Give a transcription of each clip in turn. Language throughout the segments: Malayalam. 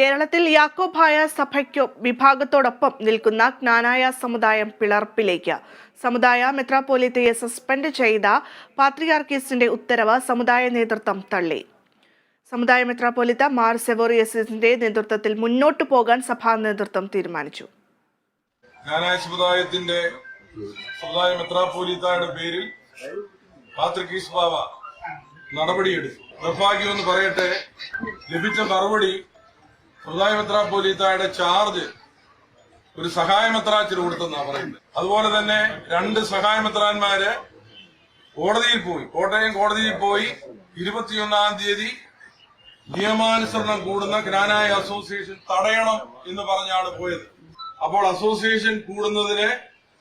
കേരളത്തിൽ യാക്കോബായ സഭയ്ക്കോ വിഭാഗത്തോടൊപ്പം നിൽക്കുന്ന ജ്ഞാനായ സമുദായം പിളർപ്പിലേക്ക്. സമുദായ മെത്രാപ്പോലിത്തയെ സസ്പെൻഡ് ചെയ്ത പാത്രിയാർക്കീസിന്റെ ഉത്തരവ് സമുദായ നേതൃത്വം തള്ളി. സമുദായ മെത്രാപ്പോലിത്ത മാർ സെവോറിയസിന്റെ നേതൃത്വത്തിൽ മുന്നോട്ടു പോകാൻ സഭാ നേതൃത്വം തീരുമാനിച്ചു. ജ്ഞാനായ സമുദായത്തിന്റെ സമുദായ മെത്രാപോലിത്തയുടെ പേരിൽ പാത്രികീസ് ബാവ നടപടിയെടുത്തു. പറയട്ടെ ലഭിച്ച മറുപടി സമുദായ മെത്രാപ്പോലീത്തായുടെ ചാർജ് ഒരു സഹായ മെത്രാച്ചിന് കൊടുത്തെന്നാ പറയുന്നത്. അതുപോലെ തന്നെ രണ്ട് സഹായ മെത്രാന്മാര് കോടതിയിൽ പോയി. കോട്ടയം കോടതിയിൽ പോയി ഇരുപത്തിയൊന്നാം തീയതി നിയമാനുസരണം കൂടുന്ന ഗ്രാനായ അസോസിയേഷൻ തടയണം എന്ന് പറഞ്ഞാണ് പോയത്. അപ്പോൾ അസോസിയേഷൻ കൂടുന്നതിന്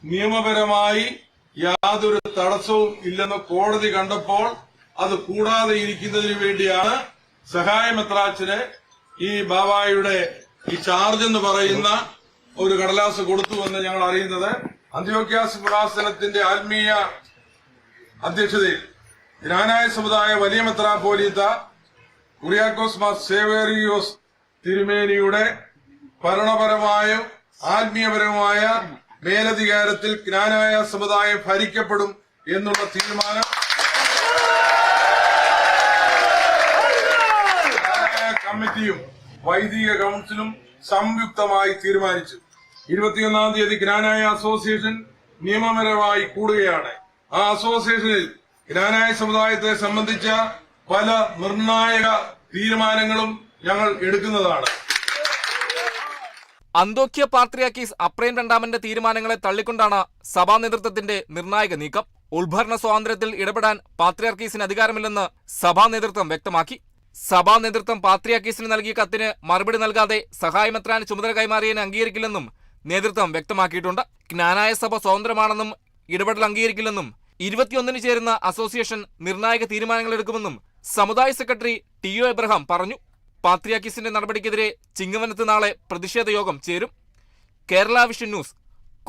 നിയമപരമായി യാതൊരു തടസ്സവും ഇല്ലെന്ന് കോടതി കണ്ടപ്പോൾ അത് കൂടാതെ ഇരിക്കുന്നതിന് വേണ്ടിയാണ് സഹായ മെത്രാച്ചിന് ഈ ബാബായുടെ ഈ ചാർജ് എന്ന് പറയുന്ന ഒരു കടലാസ് കൊടുത്തു എന്ന് ഞങ്ങൾ അറിയുന്നത് അന്ത്യോക്യാസ് പ്രവാസനത്തിന്റെ ആത്മീയ അധ്യക്ഷതയിൽ. ജ്ഞാനായ സമുദായ വലിയ മെത്രാപോലീത്ത കുറിയാക്കോസ് മാർ സേവേറിയോസ് തിരുമേനിയുടെ ഭരണപരമായും ആത്മീയപരമായ മേലധികാരത്തിൽ ജ്ഞാനായ സമുദായം ഭരിക്കപ്പെടും എന്നുള്ള തീരുമാനം കമ്മിറ്റിയും വൈദിക കൗൺസിലും സംയുക്തമായി തീരുമാനിച്ചു. ഇരുപത്തിയൊന്നാം തീയതി ജ്ഞാനായ അസോസിയേഷൻ നിയമപരമായി കൂടുകയാണ്. ആ അസോസിയേഷനിൽ ജ്ഞാനായ സമുദായത്തെ സംബന്ധിച്ച പല നിർണായക തീരുമാനങ്ങളും ഞങ്ങൾ എടുക്കുന്നതാണ്. അന്തോക്യ പാത്രിയാക്കീസ് അപ്രേം രണ്ടാമന്റെ തീരുമാനങ്ങളെ തള്ളിക്കൊണ്ടാണ് സഭാ നേതൃത്വത്തിന്റെ നിർണായക നീക്കം. ഉൾഭരണ സ്വാതന്ത്ര്യത്തിൽ ഇടപെടാൻ പാത്രിയാർക്കീസിന് അധികാരമില്ലെന്ന് സഭാ നേതൃത്വം വ്യക്തമാക്കി. സഭാ നേതൃത്വം പാത്രിയാക്കീസിന് നൽകിയ കത്തിന് മറുപടി നൽകാതെ സഹായമെത്രാന് ചുമതല കൈമാറിയതിന് അംഗീകരിക്കില്ലെന്നും നേതൃത്വം വ്യക്തമാക്കിയിട്ടുണ്ട്. ജ്ഞാനായ സഭ സ്വതന്ത്രമാണെന്നും ഇടപെടൽ അംഗീകരിക്കില്ലെന്നും ഇരുപത്തിയൊന്നിന് ചേരുന്ന അസോസിയേഷൻ നിർണായക തീരുമാനങ്ങൾ എടുക്കുമെന്നും സമുദായ സെക്രട്ടറി ടി ഒ എബ്രഹാം പറഞ്ഞു. പാത്രിയാക്കീസിന്റെ നടപടിക്കെതിരെ ചിങ്ങവനത്ത് നാളെ പ്രതിഷേധ യോഗം ചേരും. Kerala vision news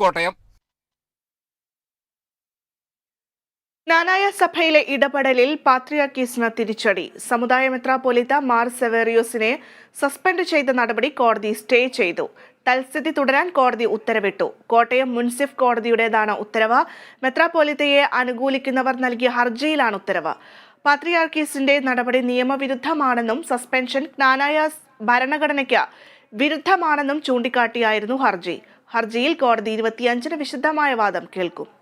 Kottayam. ജ്ഞാനായ സഭയിലെ ഇടപെടലിൽ പാത്രിയാക്കീസിന് തിരിച്ചടി. സമുദായ മെത്രാപ്പോലിത്ത മാർ സെവേറിയോസിനെ സസ്പെൻഡ് ചെയ്ത നടപടി കോടതി സ്റ്റേ ചെയ്തു. തൽസ്ഥിതി തുടരാൻ കോടതി ഉത്തരവിട്ടു. കോട്ടയം മുൻസിഫ് കോടതിയുടേതാണ് ഉത്തരവ്. മെത്രാപൊലിത്തയെ അനുകൂലിക്കുന്നവർ നൽകിയ ഹർജിയിലാണ് ഉത്തരവ്. പാത്രിയാർക്കീസിന്റെ നടപടി നിയമവിരുദ്ധമാണെന്നും സസ്പെൻഷൻ നാനായ ഭരണഘടനയ്ക്ക് വിരുദ്ധമാണെന്നും ചൂണ്ടിക്കാട്ടിയായിരുന്നു ഹർജി. ഹർജിയിൽ കോടതി ഇരുപത്തിയഞ്ചിന് വിശദമായ വാദം കേൾക്കും.